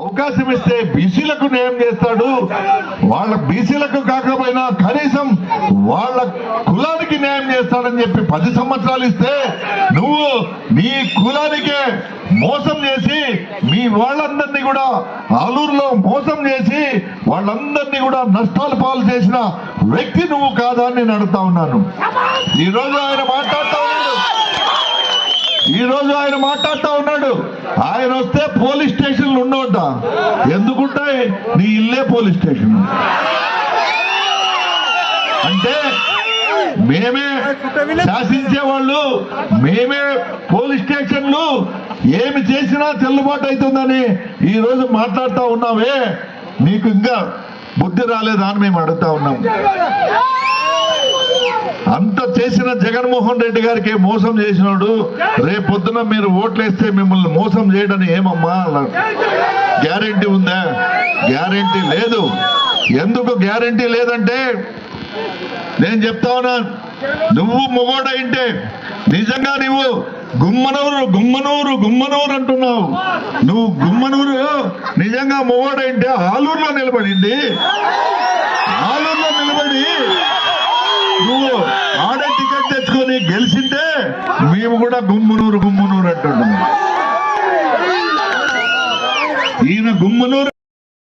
అవకాశం ఇస్తే బీసీలకు న్యాయం చేస్తాడు. వాళ్ళ బీసీలకు కాకపోయినా కనీసం వాళ్ళ కులానికి న్యాయం చేస్తాడని చెప్పి పది సంవత్సరాలు ఇస్తే నువ్వు నీ కులానికే మోసం చేసి మీ వాళ్ళందరినీ కూడా ఆలూరులో మోసం చేసి వాళ్ళందరినీ కూడా నష్టాలు పాలు చేసిన వ్యక్తి నువ్వు కాదా అని నేను అడుగుతా ఉన్నాను. ఈ రోజు ఆయన మాట ఈరోజు ఆయన మాట్లాడుతూ ఉన్నాడు. ఆయన వస్తే పోలీస్ స్టేషన్లు ఉండవట ఎందుకుంటాయి నీ ఇల్లే పోలీస్ స్టేషన్. అంటే మేమే శాసించే వాళ్ళు మేమే పోలీస్ స్టేషన్లు ఏమి చేసినా చెల్లుబాటు అవుతుందని ఈరోజు మాట్లాడుతూ ఉన్నామే ఉన్నావే. నీకు ఇంకా బుద్ధి రాలేదా అని మేము అడుగుతా ఉన్నాం. అంత చేసిన జగన్మోహన్ రెడ్డి గారికి మోసం చేసినాడు. రేపొద్దున పొద్దున మీరు ఓట్లేస్తే మిమ్మల్ని మోసం చేయడని ఏమమ్మా గ్యారెంటీ ఉందా? గ్యారెంటీ లేదు. ఎందుకు గ్యారెంటీ లేదంటే నేను చెప్తా ఉన్నా. నువ్వు మొగోడైంటే నిజంగా నువ్వు గుమ్మనూరు గుమ్మనూరు గుమ్మనూరు అంటున్నావు. నువ్వు గుమ్మనూరు నిజంగా మొగోడైంటే ఆలూరులో నిలబడింది. ఆలూరులో నిలబడి మేము కూడా గుమ్మనూరు గుమ్మునూరు అంటుంటున్నాం ఈయన గుమ్మనూరు